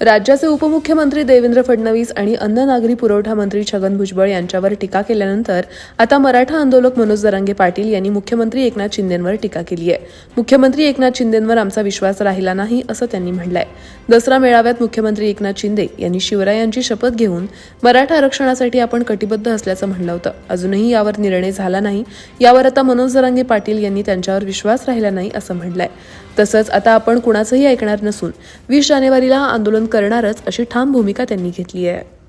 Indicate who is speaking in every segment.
Speaker 1: राज्याचे उपमुख्यमंत्री देवेंद्र फडणवीस आणि अन्न नागरी पुरवठा मंत्री छगन भुजबळ यांच्यावर टीका केल्यानंतर आता मराठा आंदोलक मनोज दरांगे पाटील यांनी मुख्यमंत्री एकनाथ शिंदेंवर टीका केली आहे. मुख्यमंत्री एकनाथ शिंदेंवर आमचा विश्वास राहिला नाही असं त्यांनी म्हटलंय. दसरा मेळाव्यात मुख्यमंत्री एकनाथ शिंदे यांनी शिवरायांची शपथ घेऊन मराठा आरक्षणासाठी आपण कटिबद्ध असल्याचं म्हणलं होतं. अजूनही यावर निर्णय झाला नाही. यावर आता मनोज दरांगे पाटील यांनी त्यांच्यावर विश्वास राहिला नाही असं म्हटलंय. तसंच आता आपण कुणाचंही ऐकणार नसून वीस जानेवारीला आंदोलन करणारच अशी ठाम भूमिका त्यांनी घेतली आहे.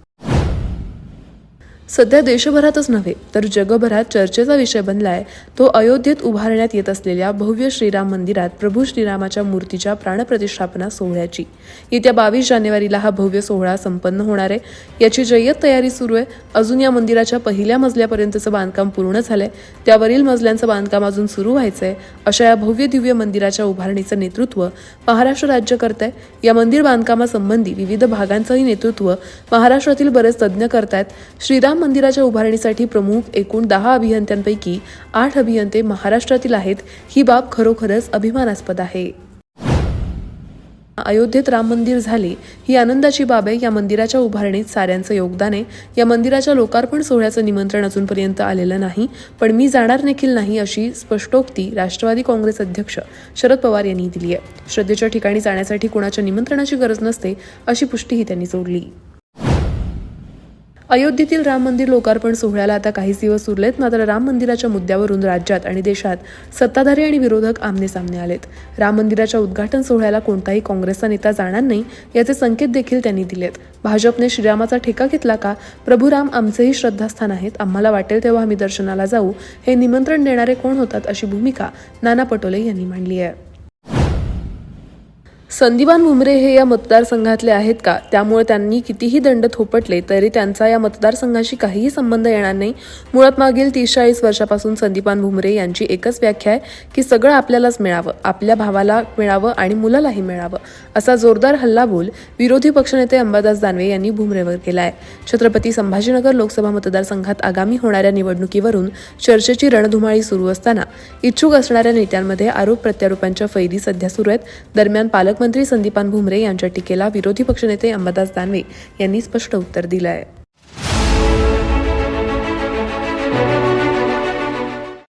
Speaker 1: सध्या देशभरातच नव्हे तर जगभरात चर्चेचा विषय बनलाय. तो अयोध्येत उभारण्यात येत असलेल्या भव्य श्रीराम मंदिरात प्रभू श्रीरामाच्या मूर्तीच्या प्राणप्रतिष्ठापना सोहळ्याची. येत्या बावीस जानेवारीला हा भव्य सोहळा संपन्न होणार आहे. याची जय्यत तयारी सुरू आहे. अजून या मंदिराच्या पहिल्या मजल्यापर्यंतचं बांधकाम पूर्ण झालंय. त्यावरील मजल्यांचं बांधकाम अजून सुरू व्हायचंय. अशा या भव्य दिव्य मंदिराच्या उभारणीचं नेतृत्व महाराष्ट्र राज्य करत आहे या मंदिर बांधकामासंबंधी विविध भागांचंही नेतृत्व महाराष्ट्रातील बरेच तज्ज्ञ करतायत. श्रीराम मंदिराच्या उभारणीसाठी प्रमुख एकूण दहा अभियंत्यांपैकी आठ अभियंते महाराष्ट्रातील आहेत. ही बाब खरोखरच अभिमानास्पद आहे. अयोध्येत राम मंदिर झाले ही आनंदाची बाब आहे. या मंदिराच्या उभारणीत साऱ्यांचं योगदान आहे. या मंदिराच्या लोकार्पण सोहळ्याचं निमंत्रण अजूनपर्यंत आलेलं नाही पण मी जाणार देखील नाही अशी स्पष्टोक्ती राष्ट्रवादी काँग्रेस अध्यक्ष शरद पवार यांनी दिली आहे. श्रद्धेच्या ठिकाणी जाण्यासाठी कुणाच्या निमंत्रणाची गरज नसते अशी पुष्टीही त्यांनी जोडली. अयोध्येतील राम मंदिर लोकार्पण सोहळ्याला आता काहीच दिवस उरलेत मात्र राम मंदिराच्या मुद्द्यावरून राज्यात आणि देशात सत्ताधारी आणि विरोधक आमने सामने आलेत. राम मंदिराच्या उद्घाटन सोहळ्याला कोणताही काँग्रेसचा नेता जाणार नाही याचे संकेत देखील त्यांनी दिलेत. भाजपने श्रीरामाचा ठेका घेतला का? प्रभू राम आमचेही श्रद्धास्थान आहेत. आम्हाला वाटेल तेव्हा आम्ही दर्शनाला जाऊ. हे निमंत्रण देणारे कोण होतात अशी भूमिका नाना पटोले यांनी मांडली आहे. संदीपान भुमरे हे या मतदारसंघातले आहेत का? त्यामुळे त्यांनी कितीही दंड थोपटले तरी त्यांचा या मतदारसंघाशी काहीही संबंध येणार नाही. मुळात मागील तीस चाळीस वर्षापासून संदीपान भुमरे यांची एकच व्याख्या आहे की सगळं आपल्यालाच मिळावं आपल्या भावाला मिळावं आणि मुलालाही मिळावं असा जोरदार हल्लाबोल विरोधी पक्षनेते अंबादास दानवे यांनी भुमरेवर केला आहे छत्रपती संभाजीनगर लोकसभा मतदारसंघात आगामी होणाऱ्या निवडणुकीवरून चर्चेची रणधुमाळी सुरू असताना इच्छुक असणाऱ्या नेत्यांमध्ये आरोप प्रत्यारोपांच्या फैरी सध्या सुरू आहेत. दरम्यान मंत्री संदीपान भुमरे यांच्या टीकेला विरोधी पक्षनेते अंबादास दानवे यांनी स्पष्ट उत्तर दिलं आहे